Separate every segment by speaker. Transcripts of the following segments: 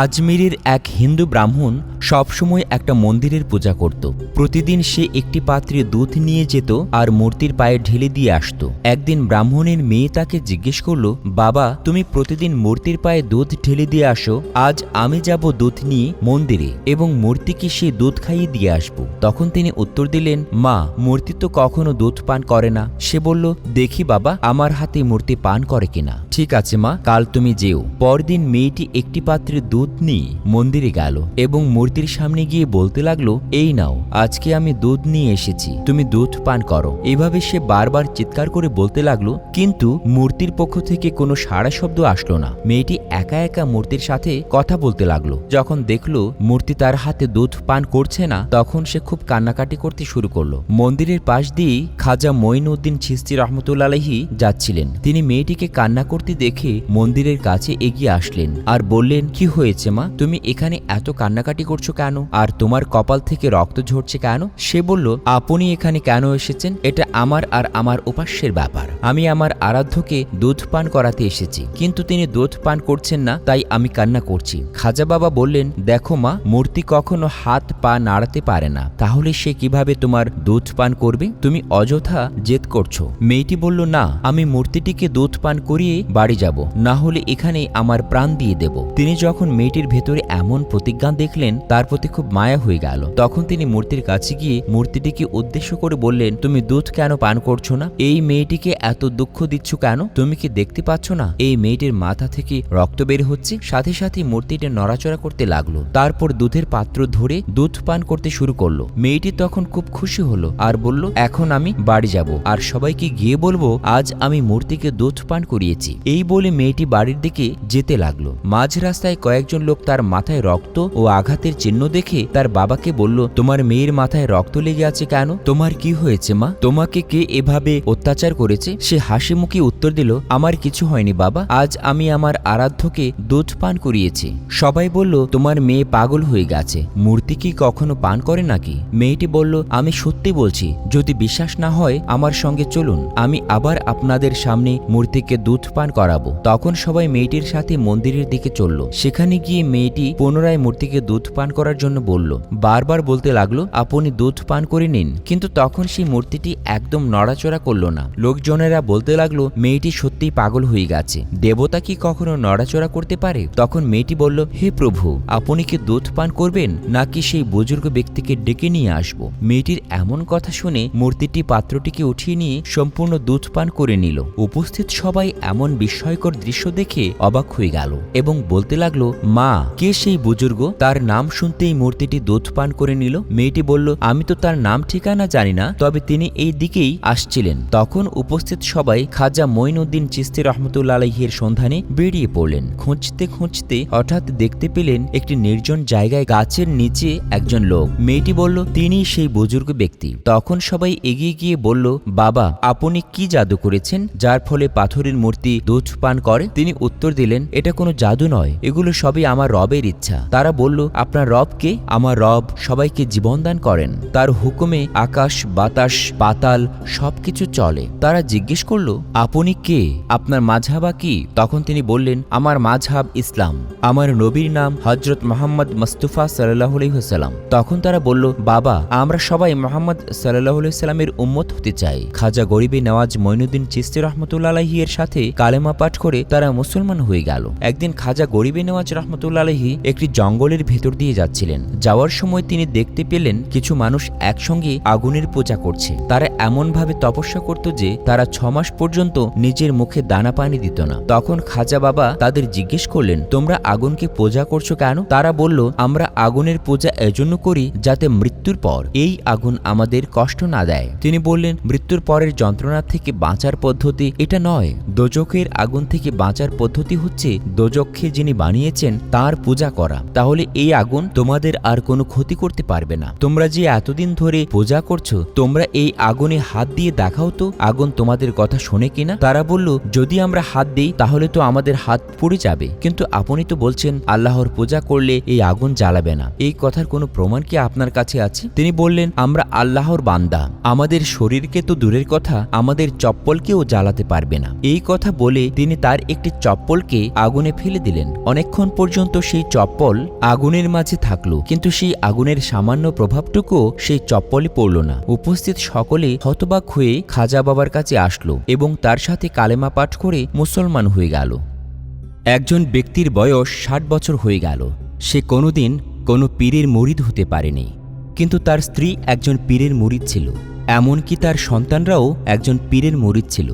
Speaker 1: আজমিরের এক হিন্দু ব্রাহ্মণ সবসময় একটা মন্দিরের পূজা করত। প্রতিদিন সে একটি পাত্রে দুধ নিয়ে যেত আর মূর্তির পায়ে ঢেলে দিয়ে আসতো। একদিন ব্রাহ্মণের মেয়ে তাকে জিজ্ঞেস করল, বাবা, তুমি প্রতিদিন মূর্তির পায়ে দুধ ঢেলে দিয়ে আসো, আজ আমি যাব দুধ নিয়ে মন্দিরে এবং মূর্তিকে সে দুধ খাইয়ে দিয়ে আসব। তখন তিনি উত্তর দিলেন, মা, মূর্তি তো কখনো দুধ পান করে না। সে বলল, দেখি বাবা, আমার হাতে মূর্তি পান করে কিনা। ঠিক আছে মা, কাল তুমি যেও। পরদিন মেয়েটি একটি পাত্রে দুধ নিয়ে মন্দিরে গেল এবং মূর্তির সামনে গিয়ে বলতে লাগল, এই নাও, আজকে আমি দুধ নিয়ে এসেছি, তুমি দুধ পান করো। এভাবে সে বারবার চিৎকার করে বলতে লাগল, কিন্তু মূর্তির পক্ষ থেকে কোনো সাড়া শব্দ আসলো না। মেয়েটি একা একা মূর্তির সাথে কথা বলতে লাগল। যখন দেখল মূর্তি তার হাতে দুধ পান করছে না, তখন সে খুব কান্নাকাটি করতে শুরু করল। মন্দিরের পাশ দিয়েই খাজা মঈনুদ্দিন ছিস্তি রহমতুল্লাহি যাচ্ছিলেন। তিনি মেয়েটিকে কান্না করতে দেখে মন্দিরের কাছে এগিয়ে আসলেন আর বললেন, কি হয়েছে? মা? তুমি এখানে এত কান্নাকাটি করছ কেন? আর তোমার কপাল থেকে রক্ত ঝরছে কেন? সে বলল, আপনি এখানে কেন এসেছেন? এটা আমার আর আমার উপাস্যের ব্যাপার। আমি আমার আরাধ্যকে দুধ পান করাতে এসেছি, কিন্তু তিনি দুধ পান করছেন না, তাই আমি কান্না করছি। খাজা বাবা বললেন, দেখো, মা, মূর্তি কখনো হাত পা নাড়াতে পারে না। তাহলে সে কীভাবে তোমার দুধ পান করবে? তুমি অযথা জেদ করছ। মেয়েটি বলল, না, আমি মূর্তিটিকে দুধ পান করিয়ে বাড়ি যাব। না হলে এখানে আমার প্রাণ দিয়ে দেব। তিনি যখন মেয়েটির ভেতরে এমন প্রতিজ্ঞা দেখলেন, তার প্রতি খুব মায়া হয়ে গেল। তখন তিনি মূর্তির কাছে গিয়ে মূর্তিটিকে উদ্দেশ্য করে বললেন, তুমি দুধ কেন পান করছ না? এই মেয়েটিকে এত দুঃখ দিচ্ছ কেন? তুমি কি দেখতে পাচ্ছ না? এই মেয়েটির মাথা থেকে রক্ত বের হচ্ছে। সাথে সাথে মূর্তিটি নড়াচড়া করতে লাগল। তারপর দুধের পাত্র ধরে দুধ পান করতে শুরু করল। মেয়েটি তখন খুব খুশি হলো আর বলল, এখন আমি বাড়ি যাব। আর সবাইকে গিয়ে বলব, আজ আমি মূর্তিকে দুধ পান করিয়েছি। এই বলে মেয়েটি বাড়ির দিকে যেতে লাগল। মাঝ রাস্তায় কয়েকজন লোক তার মাথায় রক্ত ও আঘাতের চিহ্ন দেখে তার বাবাকে বলল, তোমার মেয়ের মাথায় রক্ত লেগে আছে কেন? তোমার কি হয়েছে, মা? তোমাকে কে এভাবে অত্যাচার করেছে? সে হাসি মুখে উত্তর দিল, আমার কিছু হয়নি, বাবা। আজ আমি আমার আরাধ্যকে দুধ পান করিয়েছি। সবাই বলল, তোমার মেয়ে পাগল হয়ে গেছে। মূর্তি কি কখনো পান করে নাকি? মেয়েটি বলল, আমি সত্যি বলছি, যদি বিশ্বাস না হয়, আমার সঙ্গে চলুন। আমি আবার আপনাদের সামনে মূর্তিকে দুধ পান করাবো। তখন সবাই মেয়েটির সাথে মন্দিরের দিকে চলল। সেখানে গিয়ে মেয়েটি পুনরায় মূর্তিকে দুধ পান করার জন্য বলল। বারবার বলতে লাগল, আপনি দুধ পান করে নিন। কিন্তু তখন সেই মূর্তিটি একদম নড়াচড়া করল না। লোকজনেরা বলতে লাগল, মেয়েটি সত্যিই পাগল হয়ে গেছে। দেবতা কি কখনো নড়াচড়া করতে পারে? তখন মেয়েটি বলল, হে প্রভু, আপনি কি দুধ পান করবেন? নাকি সেই বুজুর্গ ব্যক্তিকে ডেকে নিয়ে আসব? মেয়েটির এমন কথা শুনে মূর্তিটি পাত্রটিকে উঠিয়ে নিয়ে সম্পূর্ণ দুধ পান করে নিল। উপস্থিত সবাই এমন বিস্ময়কর দৃশ্য দেখে অবাক হয়ে গেল এবং বলতে লাগল মা, কে সেই বুজুর্গ? তার নাম শুনতেই মূর্তিটি দুধ পান করে নিল। মেয়েটি বলল, আমি তো তার নাম ঠিকানা জানি না, তবে তিনি এই দিকেই আসছিলেন। তখন উপস্থিত সবাই খাজা মঈনুদ্দিন চিস্তি রহমতুল্লা সন্ধানে বেরিয়ে পড়লেন। খুঁজতে খুঁজতে হঠাৎ দেখতে পেলেন একটি নির্জন জায়গায় গাছের নিচে একজন লোক। মেয়েটি বলল তিনি সেই বুজুর্গ ব্যক্তি। তখন সবাই এগিয়ে গিয়ে বলল, বাবা, আপনি কি জাদু করেছেন, যার ফলে পাথরের মূর্তি দুধ পান করে? তিনি উত্তর দিলেন, এটা কোনো জাদু নয়। এগুলো সবই আমার রবের ইচ্ছা। তারা বলল, আপনার রব কে? আমার রব সবাইকে জীবনদান করেন। তার হুকুমে আকাশ, বাতাস, পাতাল সবকিছু চলে। তারা জিজ্ঞেস করল, আপনি কে? আপনার মাঝহাবা কি? তখন তিনি বললেন, আমার মাঝহাব ইসলাম। আমার নবীর নাম হজরত মোহাম্মদ মুস্তুফা সাল্লাহ সাল্লাম তখন তারা বলল, বাবা, আমরা সবাই মোহাম্মদ সাল্লাহ সাল্লামের উম্মত হতে চাই। খাজা গরিবে নওয়াজ মঈনুদ্দিন চিস্তি রহমতুল্লাহি এর সাথে কালেমা পাঠ করে তারা মুসলমান হয়ে গেল। একদিন খাজা গরিবে নওয়াজ রহমতুল্লাহি একটি জঙ্গলের ভেতর দিয়ে যাচ্ছিলেন। যাওয়ার সময় তিনি দেখতে পেলেন কিছু মানুষ একসঙ্গে আগুনের পূজা করছে। তারা এমনভাবে তপস্যা করত যে তারা ছ মাস পর্যন্ত নিজের মুখে দানা পানি দিত না। তখন খাজা বাবা তাদের জিজ্ঞেস করলেন, তোমরা আগুনকে পূজা করছ কেন? তারা বলল, আমরা আগুনের পূজা এজন্য করি যাতে মৃত্যুর পর এই আগুন আমাদের কষ্ট না দেয়। তিনি বললেন, মৃত্যুর পরের যন্ত্রণা থেকে বাঁচার পদ্ধতি এটা নয়। দোজখের আগুন থেকে বাঁচার পদ্ধতি হচ্ছে দোজখে যিনি বানিয়েছেন তার পূজা করা। তাহলে এই আগুন তোমাদের আর কোনো ক্ষতি করতে পারবে না। তোমরা যে এতদিন ধরে পূজা করছ, তোমরা এই আগুনে হাত দিয়ে দেখাও তো আগুন তোমাদের কথা শোনে কিনা? তারা বলল, যদি আমরা হাত দিই, তাহলে তো আমাদের হাত পুড়ে যাবে। কিন্তু আপনি তো বলছেন, আল্লাহর পূজা করলে এই আগুন জ্বালাবে না। এই কথার কোনো প্রমাণ কি আপনার কাছে আছে? তিনি বললেন, আমরা আল্লাহর বান্দা। আমাদের শরীরকে তো দূরের কথা, আমাদের চপ্পলকেও জ্বালাতে পারবে না। এই কথা বলে তিনি তার একটি চপ্পলকে আগুনে ফেলে দিলেন। অনেকক্ষণ পর্যন্ত সেই চপ্পল আগুনের মাঝে থাকল, কিন্তু সেই আগুনের সামান্য প্রভাবটুকু সেই চপ্পলে পড়ল না। উপস্থিত সকলে হতবাক হয়ে খাজা বাবার কাছে আসলো এবং তার সাথে কালেমা পাঠ করে মুসলমান হয়ে গেল। একজন ব্যক্তির বয়স ষাট বছর হয়ে গেল। সে কোনোদিন কোনো পীরের মরিদ হতে পারেনি, কিন্তু তার স্ত্রী একজন পীরের মরিদ ছিল, এমনকি তার সন্তানরাও একজন পীরের মরিদ ছিল।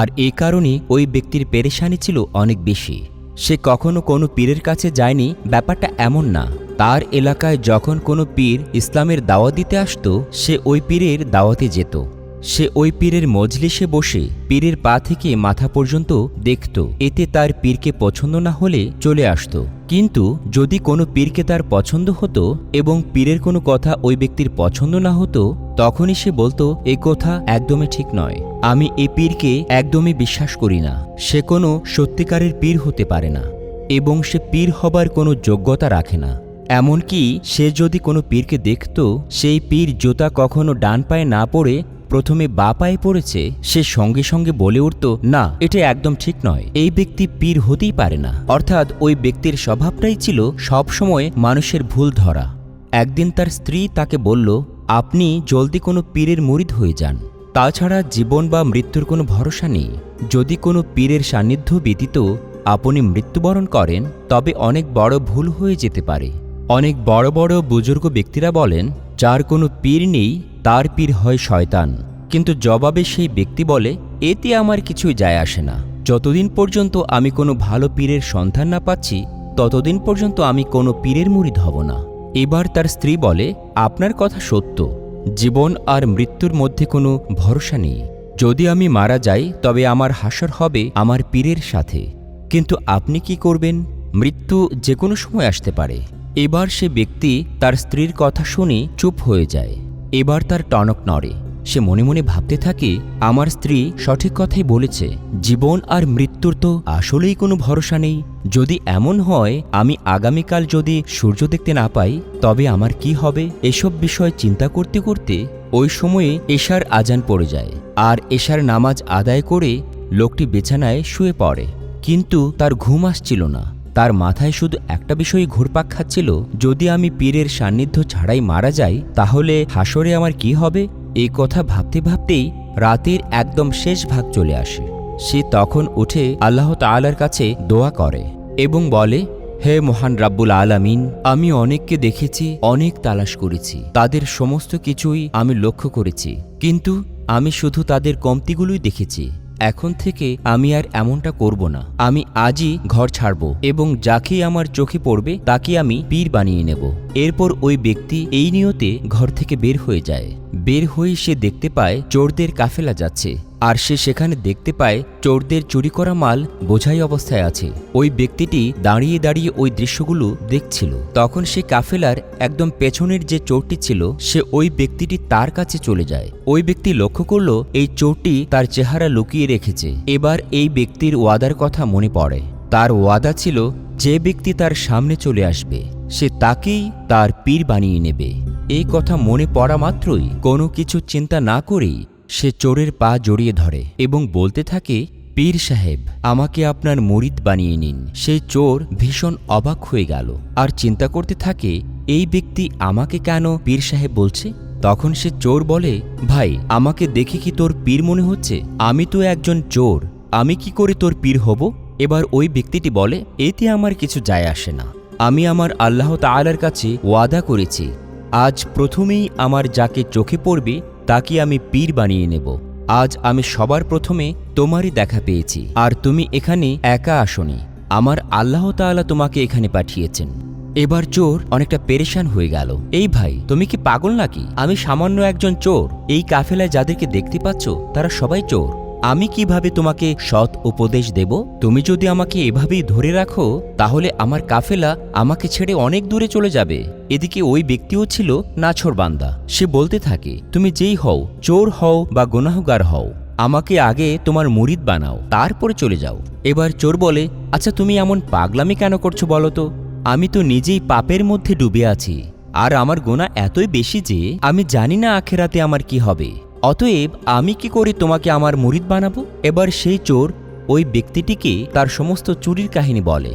Speaker 1: আর এ কারণে ওই ব্যক্তির পেরেশানি ছিল অনেক বেশি। সে কখনো কোনো পীরের কাছে যায়নি, ব্যাপারটা এমন না। তার এলাকায় যখন কোনো পীর ইসলামের দাওয়া দিতে আসত, সে ওই পীরের দাওয়াতে যেত। সে ওই পীরের মজলিসে বসে পীরের পা থেকে মাথা পর্যন্ত দেখত, এতে তার পীরকে পছন্দ না হলে চলে আসতো। কিন্তু যদি কোনো পীরকে তার পছন্দ হতো এবং পীরের কোনো কথা ওই ব্যক্তির পছন্দ না হতো, তখনই সে বলতো, এ কথা একদমই ঠিক নয়। আমি এ পীরকে একদমই বিশ্বাস করি না। সে কোনো সত্যিকারের পীর হতে পারে না এবং সে পীর হবার কোনো যোগ্যতা রাখে না। এমনকি সে যদি কোনো পীরকে দেখত, সেই পীর জুতা কখনো ডান পায়ে না পড়ে প্রথমে বা পায়ে পড়েছে, সে সঙ্গে সঙ্গে বলে উঠত, না, এটা একদম ঠিক নয়। এই ব্যক্তি পীর হতেই পারে না। অর্থাৎ ওই ব্যক্তির স্বভাবটাই ছিল সবসময় মানুষের ভুল ধরা। একদিন তার স্ত্রী তাকে বলল, আপনি জলদি কোনো পীরের মুরিদ হয়ে যান। তাছাড়া জীবন বা মৃত্যুর কোনো ভরসা নেই। যদি কোনো পীরের সান্নিধ্য ব্যতীত আপনি মৃত্যুবরণ করেন, তবে অনেক বড় ভুল হয়ে যেতে পারে। অনেক বড় বড় বুজুর্গ ব্যক্তিরা বলেন, যার কোনো পীর নেই তার পীর হয় শয়তান। কিন্তু জবাবে সেই ব্যক্তি বলে, এতে আমার কিছুই যায় আসে না। যতদিন পর্যন্ত আমি কোনো ভালো পীরের সন্ধান না পাচ্ছি, ততদিন পর্যন্ত আমি কোনো পীরের মুরিদ হব না। এবার তার স্ত্রী বলে, আপনার কথা সত্য। জীবন আর মৃত্যুর মধ্যে কোনো ভরসা নেই। যদি আমি মারা যাই, তবে আমার হাসর হবে আমার পীরের সাথে। কিন্তু আপনি কি করবেন? মৃত্যু যে কোনো সময় আসতে পারে। এবার সে ব্যক্তি তার স্ত্রীর কথা শুনে চুপ হয়ে যায়। এবার তার টনক নড়ে। সে মনে মনে ভাবতে থাকে, আমার স্ত্রী সঠিক কথাই বলেছে, জীবন আর মৃত্যুর তো আসলেই কোনো ভরসা নেই। যদি এমন হয়, আমি আগামীকাল যদি সূর্য দেখতে না পাই, তবে আমার কি হবে? এসব বিষয় চিন্তা করতে করতে ওই সময়ে এশার আজান পড়ে যায়, আর এশার নামাজ আদায় করে লোকটি বিছানায় শুয়ে পড়ে। কিন্তু তার ঘুম আসছিল না। তার মাথায় শুধু একটা বিষয়ই ঘুরপাক খাচ্ছিল, যদি আমি পীরের সান্নিধ্য ছাড়াই মারা যাই, তাহলে হাসরে আমার কি হবে? এই কথা ভাবতে ভাবতেই রাতের একদম শেষ ভাগ চলে আসে। সে তখন উঠে আল্লাহ তাআলার কাছে দোয়া করে এবং বলে, হে মহান রাব্বুল আলামিন, আমি অনেককে দেখেছি, অনেক তালাশ করেছি। তাদের সমস্ত কিছুই আমি লক্ষ্য করেছি। কিন্তু আমি শুধু তাদের কমতিগুলোই দেখেছি। এখন থেকে আমি আর এমনটা করব না। আমি আজই ঘর ছাড়ব এবং যাকেই আমার চোখে পড়বে তাকে আমি পীর বানিয়ে নেব। এরপর ওই ব্যক্তি এই নিয়তে ঘর থেকে বের হয়ে যায়। বের হয়ে সে দেখতে পায় চোরদের কাফেলা যাচ্ছে। আর সে সেখানে দেখতে পায় চোরদের চুরি করা মাল বোঝাই অবস্থায় আছে। ওই ব্যক্তিটি দাঁড়িয়ে দাঁড়িয়ে ওই দৃশ্যগুলো দেখছিল। তখন সে কাফেলার একদম পেছনের যে চোরটি ছিল, সে ওই ব্যক্তিটি তার কাছে চলে যায়। ওই ব্যক্তি লক্ষ্য করল, এই চোরটি তার চেহারা লুকিয়ে রেখেছে। এবার এই ব্যক্তির ওয়াদার কথা মনে পড়ে। তার ওয়াদা ছিল, যে ব্যক্তি তার সামনে চলে আসবে, সে তাকেই তার পীর বানিয়ে নেবে। এই কথা মনে পড়া মাত্রই কোনো কিছু চিন্তা না করেই সে চোরের পা জড়িয়ে ধরে এবং বলতে থাকে, পীর সাহেব, আমাকে আপনার মরিদ বানিয়ে নিন। সেই চোর ভীষণ অবাক হয়ে গেল আর চিন্তা করতে থাকে, এই ব্যক্তি আমাকে কেন পীর সাহেব বলছে? তখন সে চোর বলে, ভাই, আমাকে দেখে কি তোর পীর মনে হচ্ছে? আমি তো একজন চোর, আমি কি করে তোর পীর হব? এবার ওই ব্যক্তিটি বলে, এতে আমার কিছু যায় আসে না। আমি আমার আল্লাহ তাআলার কাছে ওয়াদা করেছি আজ প্রথমেই আমার যাকে চোখে পড়বে, তাকে আমি পীর বানিয়ে নেব। আজ আমি সবার প্রথমে তোমারই দেখা পেয়েছি। আর তুমি এখানে একা আসনি। আমার আল্লাহ তাআলা তোমাকে এখানে পাঠিয়েছেন। এবার চোর অনেকটা পেরেশান হয়ে গেল। এই ভাই, তুমি কি পাগল নাকি? আমি সামান্য একজন চোর। এই কাফেলায় যাদেরকে দেখতে পাচ্ছ, তারা সবাই চোর। আমি কীভাবে তোমাকে সৎ উপদেশ দেব? তুমি যদি আমাকে এভাবেই ধরে রাখো, তাহলে আমার কাফেলা আমাকে ছেড়ে অনেক দূরে চলে যাবে। এদিকে ওই ব্যক্তিও ছিল নাছর বান্দা। সে বলতে থাকে, তুমি যেই হও, চোর হও বা গুনাহগার হও, আমাকে আগে তোমার মুরিদ বানাও, তারপরে চলে যাও। এবার চোর বলে আচ্ছা তুমি এমন পাগলামি কেন করছ বলো তো? আমি তো নিজেই পাপের মধ্যে ডুবে আছি। আর আমার গোনা এতই বেশি যে, আমি জানি না আখেরাতে আমার কি হবে। অতএব আমি কি করে তোমাকে আমার মুরিদ বানাবো? এবার সেই চোর ওই ব্যক্তিটিকে তার সমস্ত চুরির কাহিনী বলে,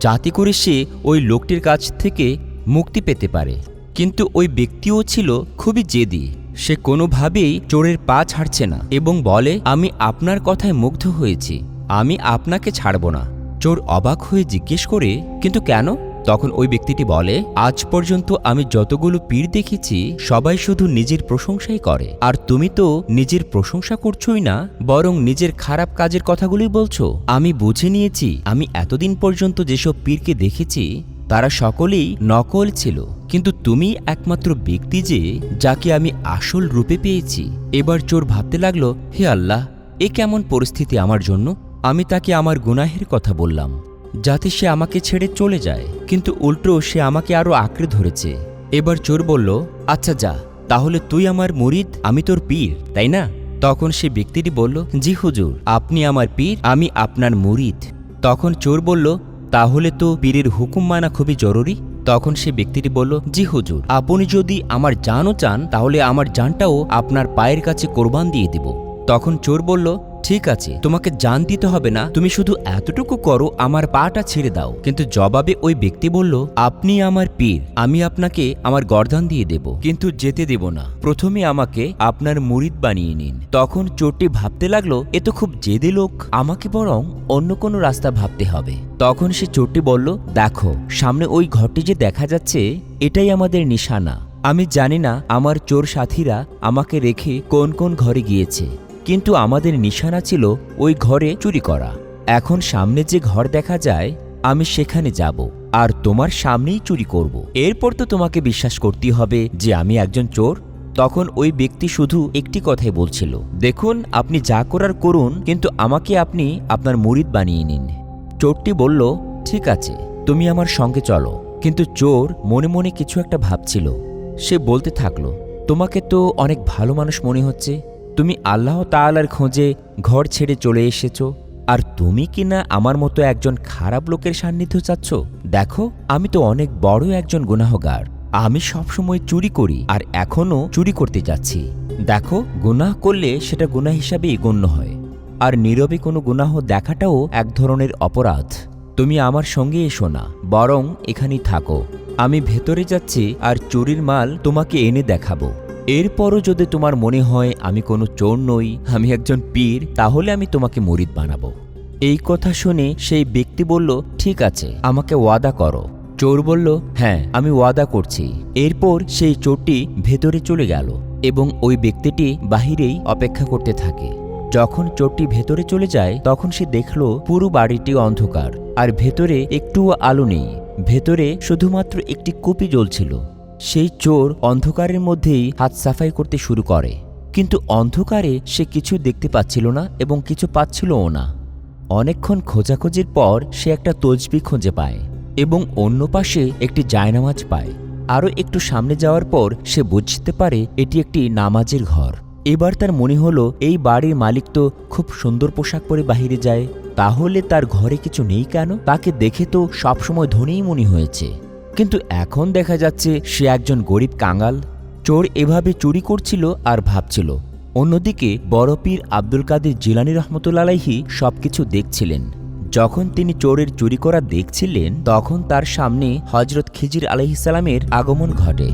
Speaker 1: যাতে করে সে ওই লোকটির কাছ থেকে মুক্তি পেতে পারে। কিন্তু ওই ব্যক্তিও ছিল খুবই জেদি। সে কোনোভাবেই চোরের পা ছাড়ছে না এবং বলে, আমি আপনার কথায় মুগ্ধ হয়েছি। আমি আপনাকে ছাড়ব না। চোর অবাক হয়ে জিজ্ঞেস করে, কিন্তু কেন? তখন ওই ব্যক্তিটি বলে, আজ পর্যন্ত আমি যতগুলো পীর দেখেছি, সবাই শুধু নিজের প্রশংসাই করে। আর তুমি তো নিজের প্রশংসা করছোই না, বরং নিজের খারাপ কাজের কথাগুলোই বলছো। আমি বুঝে নিয়েছি, আমি এতদিন পর্যন্ত যেসব পীরকে দেখেছি, তারা সকলেই নকল ছিল। কিন্তু তুমি একমাত্র ব্যক্তি যে, যাকে আমি আসল রূপে পেয়েছি। এবার চোর ভাবতে লাগল, হে আল্লাহ, এ কেমন পরিস্থিতি আমার জন্য? আমি তাকে আমার গুনাহের কথা বললাম। যাতে সে আমাকে ছেড়ে চলে যায়। কিন্তু উল্টো সে আমাকে আরও আঁকড়ে ধরেছে। এবার চোর বলল আচ্ছা যা, তাহলে তুই আমার মুরিদ, আমি তোর পীর, তাই না? তখন সে ব্যক্তিটি বলল, জি হুজুর, আপনি আমার পীর, আমি আপনার মুরিদ। তখন চোর বলল, তাহলে তো পীরের হুকুম মানা খুবই জরুরি? তখন সে ব্যক্তিটি বলল, জি হুজুর, আপনি যদি আমার জানও চান, তাহলে আমার জানটাও আপনার পায়ের কাছে কোরবান দিয়ে দিব। তখন চোর বলল ঠিক আছে, তোমাকে জান দিতে হবে না। তুমি শুধু এতটুকু করো, আমার পাটা ছেড়ে দাও। কিন্তু জবাবে ওই ব্যক্তি বলল, আপনি আমার পীর, আমি আপনাকে আমার গর্দান দিয়ে দেব, কিন্তু যেতে দেব না। প্রথমে আমাকে আপনার মুরিদ বানিয়ে নিন। তখন চোরটি ভাবতে লাগল, এ তো খুব জেদে লোক, আমাকে বরং অন্য কোনো রাস্তা ভাবতে হবে। তখন সে চোরটি বলল, দেখো, সামনে ওই ঘরটি যে দেখা যাচ্ছে, এটাই আমাদের নিশানা। আমি জানি না, আমার চোর সাথীরা আমাকে রেখে কোন কোন ঘরে গিয়েছে। কিন্তু আমাদের নিশানা ছিল ওই ঘরে চুরি করা। এখন সামনে যে ঘর দেখা যায়, আমি সেখানে যাব আর তোমার সামনেই চুরি করব। এরপর তো তোমাকে বিশ্বাস করতে হবে যে আমি একজন চোর। তখন ওই ব্যক্তি শুধু একটি কথাই বলছিল, দেখুন, আপনি যা করার করুন, কিন্তু আমাকে আপনি আপনার মুরিদ বানিয়ে নিন। চোরটি বলল, ঠিক আছে, তুমি আমার সঙ্গে চলো। কিন্তু চোর মনে মনে কিছু একটা ভাবছিল। সে বলতে থাকল, তোমাকে তো অনেক ভালো মানুষ মনে হচ্ছে। তুমি আল্লাহ তাআলার খোঁজে ঘর ছেড়ে চলে এসেছ। আর তুমি কি না আমার মতো একজন খারাপ লোকের সান্নিধ্য চাচ্ছ? দেখো, আমি তো অনেক বড় একজন গুনাহগার। আমি সবসময় চুরি করি আর এখনও চুরি করতে যাচ্ছি। দেখো, গুনাহ করলে সেটা গুনাহ হিসাবেই গণ্য হয়। আর নীরবে কোনো গুনাহ দেখাটাও এক ধরনের অপরাধ। তুমি আমার সঙ্গে এসো না, বরং এখানেই থাকো। আমি ভেতরে যাচ্ছি আর চুরির মাল তোমাকে এনে দেখাবো। এরপরও যদি তোমার মনে হয় আমি কোনো চোর নই, আমি একজন পীর, তাহলে আমি তোমাকে মরিদ বানাবো। এই কথা শুনে সেই ব্যক্তি বলল, ঠিক আছে, আমাকে ওয়াদা করো। চোর বলল হ্যাঁ আমি ওয়াদা করছি। এরপর সেই চোরটি ভেতরে চলে গেল এবং ওই ব্যক্তিটি বাহিরেই অপেক্ষা করতে থাকে। যখন চোরটি ভেতরে চলে যায়, তখন সে দেখল পুরো বাড়িটি অন্ধকার, আর ভেতরে একটুও আলো নেই। ভেতরে শুধুমাত্র একটি কুপি জ্বলছিল। সেই চোর অন্ধকারের মধ্যেই হাত সাফাই করতে শুরু করে। কিন্তু অন্ধকারে সে কিছু দেখতে পাচ্ছিল না এবং কিছু পাচ্ছিলও না। অনেকক্ষণ খোঁজাখোঁজির পর সে একটা তজবি খুঁজে পায় এবং অন্য পাশে একটি জায়নামাজ পায়। আরও একটু সামনে যাওয়ার পর সে বুঝতে পারে এটি একটি নামাজের ঘর। এবার তার মনে হলো, এই বাড়ির মালিক তো খুব সুন্দর পোশাক পরে বাহিরে যায়। তাহলে তার ঘরে কিছু নেই কেন? তাকে দেখে তো সবসময় ধনীই মনে হয়েছে। কিন্তু এখন দেখা যাচ্ছে সে একজন গরিব কাঙাল। চোর এভাবে চুরি করছিল আর ভাবছিল। অন্যদিকে বড় পীর আব্দুল কাদের জিলানি রহমতুল্লাহি সবকিছু দেখছিলেন। যখন তিনি চোরের চুরি করা দেখছিলেন, তখন তার সামনে হজরত খিজির আলহিসাল্লামের আগমন ঘটে।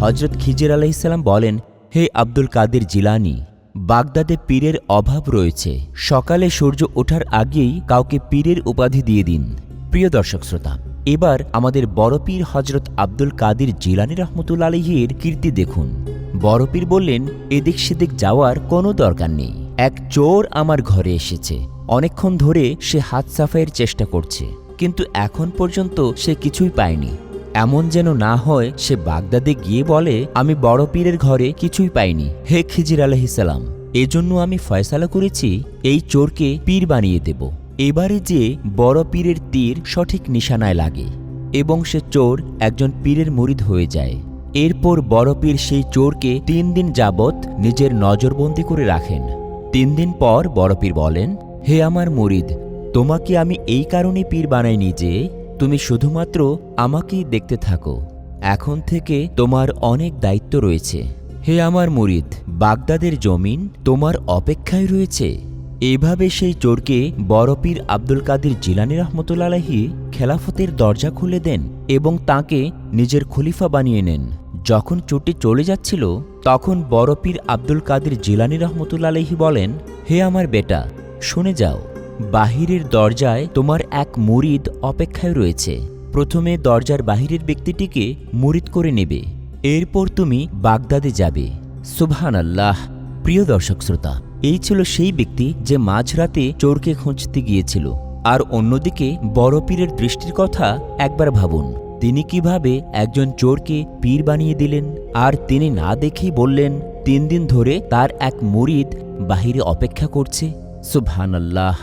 Speaker 1: হজরত খিজির আলহিসাল্লাম বলেন, হে আব্দুল কাদের জিলানি, বাগদাদে পীরের অভাব রয়েছে। সকালে সূর্য ওঠার আগেই কাউকে পীরের উপাধি দিয়ে দিন। প্রিয় দর্শক শ্রোতা এবার আমাদের বড় পীর হজরত আব্দুল কাদির জিলানি রহমতুল আলহির কীর্তি দেখুন। বড় পীর বললেন, এদিক সেদিক যাওয়ার কোনো দরকার নেই। এক চোর আমার ঘরে এসেছে। অনেকক্ষণ ধরে সে হাত সাফাইয়ের চেষ্টা করছে। কিন্তু এখন পর্যন্ত সে কিছুই পায়নি। এমন যেন না হয় সে বাগদাদে গিয়ে বলে, আমি বড় পীরের ঘরে কিছুই পাইনি। হে খিজির আলহিসাল্লাম এজন্য আমি ফয়সালা করেছি, এই চোরকে পীর বানিয়ে দেব। এবারে যে বড় পীরের তীর সঠিক নিশানায় লাগে এবং সে চোর একজন পীরের মুরিদ হয়ে যায়। এরপর বড় পীর সেই চোরকে তিন দিন যাবৎ নিজের নজরবন্দি করে রাখেন। তিন দিন পর বড় পীর বলেন, হে আমার মুরিদ, তোমাকে আমি এই কারণে পীর বানাইনি যে তুমি শুধুমাত্র আমাকেই দেখতে থাকো। এখন থেকে তোমার অনেক দায়িত্ব রয়েছে। হে আমার মুরিদ, বাগদাদের জমিন তোমার অপেক্ষায় রয়েছে। এভাবে সেই চোরকে বড়পীর আব্দুল কাদির জিলানি রহমতুল্লাহি খেলাফতের দরজা খুলে দেন এবং তাকে নিজের খলিফা বানিয়ে নেন। যখন চোরটি চলে যাচ্ছিল, তখন বড়পীর আব্দুল কাদির জিলানি রহমতুল্লাহি বলেন, হে আমার বেটা, শুনে যাও, বাহিরের দরজায় তোমার এক মুরিদ অপেক্ষায় রয়েছে। প্রথমে দরজার বাহিরের ব্যক্তিটিকে মুরিদ করে নেবে, এরপর তুমি বাগদাদে যাবে। সুবহান আল্লাহ প্রিয় দর্শক শ্রোতা এই ছিল সেই ব্যক্তি যে মাঝরাতে চোরকে খুঁজতে গিয়েছিল। আর অন্যদিকে বড় পীরের দৃষ্টির কথা একবার ভাবুন। তিনি কীভাবে একজন চোরকে পীর বানিয়ে দিলেন আর তিনি না দেখেই বললেন, তিন দিন ধরে তার এক মুরিদ বাহিরে অপেক্ষা করছে। সুবহান আল্লাহ